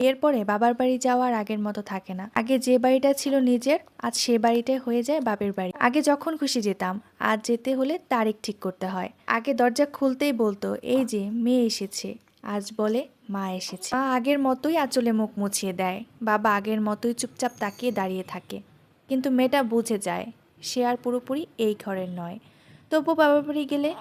এরপরে বাবার বাড়ি যাওয়ার আগের মতো থাকে না। আগে যে বাড়িটা ছিল নিজের, আজ সে বাড়িটাই হয়ে যায় বাপের বাড়ি। আগে যখন খুশি যেতাম, আজ যেতে হলে তারিখ ঠিক করতে হয়। আগে দরজা খুলতেই বলতো, এই যে, মেয়ে এসেছে। আজ বলে, মা এসেছে। মা আগের মতোই আঁচলে মুখ মুছিয়ে দেয়। বাবা আগের মতোই চুপচাপ তাকিয়ে দাঁড়িয়ে থাকে। কিন্তু মেয়েটা বুঝে যায়, সে আর পুরোপুরি এই ঘরের নয়। তবু বাবার বাড়ি গেলে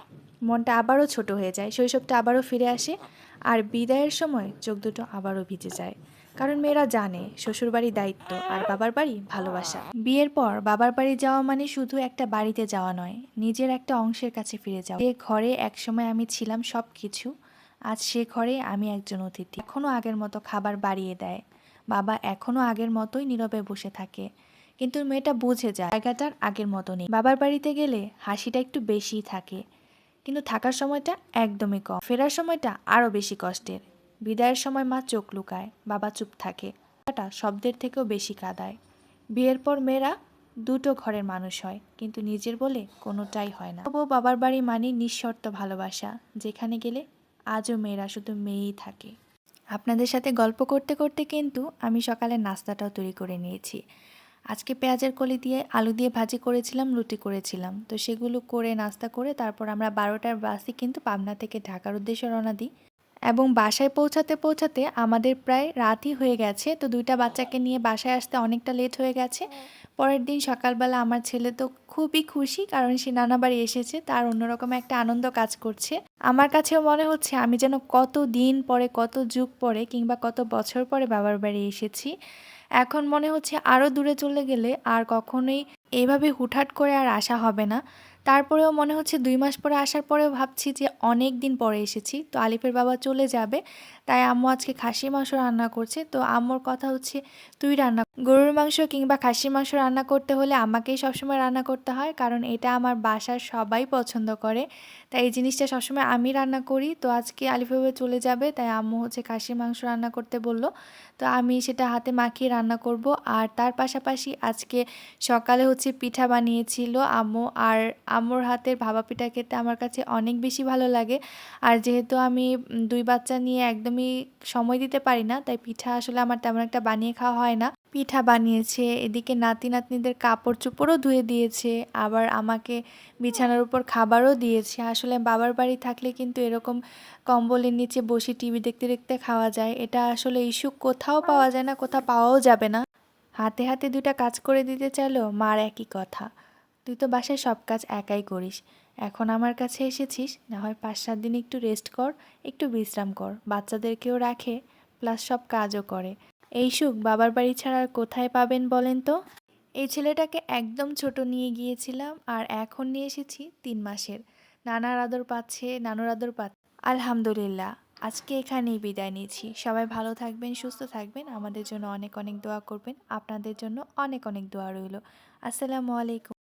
মনটা আবারও ছোট হয়ে যায়, শৈশবটা আবারও ফিরে আসে। আর বিদায়ের সময় চোখ দুটো আবারও ভিজে যায়। কারণ মেয়েরা জানে শ্বশুরবাড়ি দায়িত্ব আর বাবার বাড়ি ভালোবাসা। বিয়ের পর বাবার বাড়ি যাওয়া মানে শুধু একটা বাড়িতে যাওয়া নয়, নিজের একটা অংশের কাছে ফিরে যাওয়া। যে ঘরে একসময় আমি ছিলাম সব কিছু আজ সে ঘরে আমি একজন অতিথি। এখনও আগের মতো খাবার বাড়িয়ে দেয়। বাবা এখনও আগের মতোই নীরবে বসে থাকে। কিন্তু মেয়েটা বুঝে যায় জায়গাটার আগের মতো নেই। বাবার বাড়িতে গেলে হাসিটা একটু বেশিই থাকে। কিন্তু থাকার সময়টা একদমই কম। ফেরার সময়টা আরও বেশি কষ্টের। বিদায়ের সময় মা চোখ লুকায়, বাবা চুপ থাকে। এটা শব্দের থেকেও বেশি কাদায়। বিয়ের পর মেয়েরা দুটো ঘরের মানুষ হয়, কিন্তু নিজের বলে কোনোটাই হয় না। তবুও বাবার বাড়ি মানে নিঃশর্ত ভালোবাসা, যেখানে গেলে আজও মেয়েরা শুধু মেয়েই থাকে। আপনাদের সাথে গল্প করতে করতে কিন্তু আমি সকালে নাস্তাটাও তৈরি করে নিয়েছি। আজকে পেঁয়াজের কলি দিয়ে, আলু দিয়ে ভাজি করেছিলাম, রুটি করেছিলাম। তো সেগুলো করে, নাস্তা করে, তারপর আমরা বারোটার বাসে কিন্তু পাবনা থেকে ঢাকার উদ্দেশ্যে রওনা দিই। এবং বাসায় পৌঁছাতে পৌঁছাতে আমাদের প্রায় রাতই হয়ে গেছে। তো দুইটা বাচ্চাকে নিয়ে বাসায় আসতে অনেকটা লেট হয়ে গেছে। পরের দিন সকালবেলা আমার ছেলে তো খুবই খুশি, কারণ সে নানা বাড়ি এসেছে, তার অন্যরকম একটা আনন্দ কাজ করছে। আমার কাছেও মনে হচ্ছে আমি যেন কত দিন পরে, কত যুগ পরে, কিংবা কত বছর পরে বাবার বাড়ি এসেছি। এখন মনে হচ্ছে আরও দূরে চলে গেলে আর কখনোই এইভাবে হুটহাট করে আর আসা হবে না। তারপরেও মনে হচ্ছে দুই মাস পরে আসার পরেও ভাবছি যে অনেক দিন পরে এসেছি। তো আলিফের বাবা চলে যাবে, তাই আম্মু আজকে খাসি মাংস রান্না করছে। তো আম্মুর কথা হচ্ছে, তুই রান্না গরুর মাংস কিংবা খাসি মাংস রান্না করতে হলে আমাকেই সবসময় রান্না করতে হয়, কারণ এটা আমার বাসার সবাই পছন্দ করে। তাই এই জিনিসটা সবসময় আমি রান্না করি। তো আজকে আলিফের বাবা চলে যাবে, তাই আম্মু হচ্ছে খাসি মাংস রান্না করতে বলল। তো আমি সেটা হাতে মাখিয়ে রান্না করব। আর তার পাশাপাশি আজকে সকালে হচ্ছে পিঠা বানিয়েছিল আম্মু। আর আম্মুর হাতের ভাবা পিঠা খেতে আমার কাছে অনেক বেশি ভালো লাগে। আর যেহেতু আমি দুই বাচ্চা নিয়ে একদমই সময় দিতে পারি না, তাই পিঠা আসলে আমার তেমন একটা বানিয়ে খাওয়া হয় না। পিঠা বানিয়েছে, এদিকে নাতি নাতনিদের কাপড় চোপড়ও ধুয়ে দিয়েছে, আবার আমাকে বিছানার উপর খাবারও দিয়েছে। আসলে বাবার বাড়ি থাকলে কিন্তু এরকম কম্বলের নিচে বসে টিভি দেখতে দেখতে খাওয়া যায়। এটা আসলে ইস্যু কোথাও পাওয়া যায় না, কোথাও পাওয়াও যাবে না। হাতে হাতে দুটা কাজ করে দিতে চাইলেও মার একই কথা। তুই তো বাসায় সব কাজ একাই করিস। এখন আমার কাছে এসেছিস, না হয় পাঁচ সাত দিন একটু রেস্ট কর, একটু বিশ্রাম কর। বাচ্চাদেরকেও রাখে প্লাস সব কাজও করে। এই সুখ বাবার বাড়ি ছাড়া আর কোথায় পাবেন বলেন তো? এই ছেলেটাকে একদম ছোট নিয়ে গিয়েছিলাম আর এখন নিয়ে এসেছি তিন মাসের। নানার আদর পাচ্ছে, নানুর আদর পাচ্ছে। আলহামদুলিল্লাহ, আজকে এখানেই বিদায় নিচ্ছি। সবাই ভালো থাকবেন, সুস্থ থাকবেন। আমাদের জন্য অনেক অনেক দোয়া করবেন। আপনাদের জন্য অনেক অনেক দোয়া রইল। আসসালামু আলাইকুম।